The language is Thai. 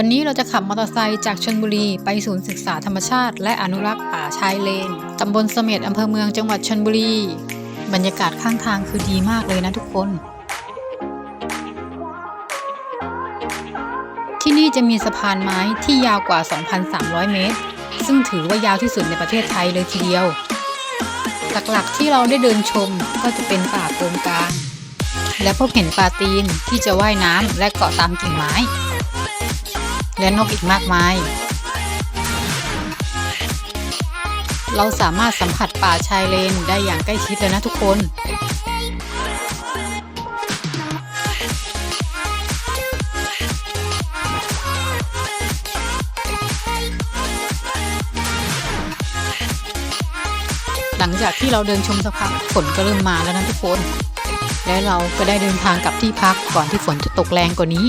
วันนี้เราจะขับมอเตอร์ไซค์จากชลบุรีไปศูนย์ศึกษาธรรมชาติ และอนุรักษ์ป่าชายเลน ตำบลเสม็ดอำเภอเมืองจังหวัดชลบุรี บรรยากาศข้างทางคือดีมากเลยนะทุกคน ที่นี่จะมีสะพานไม้ที่ยาวกว่า 2,300 เมตร ซึ่งถือว่ายาวที่สุดในประเทศไทยเลยทีเดียว หลักๆที่เราได้เดินชมก็จะเป็นป่าโกงกลาง และพบเห็นปลาตีนที่จะว่ายน้ำและเกาะตามกิ่งไม้ และนกอีกมากมาย เราสามารถสัมผัสป่าชายเลนได้อย่างใกล้ชิดเลยนะทุกคน หลังจากที่เราเดินชมสักพักฝนก็เริ่มมาแล้วนะทุกคน และเราก็ได้เดินทางกลับที่พักก่อนที่ฝนจะตกแรงกว่านี้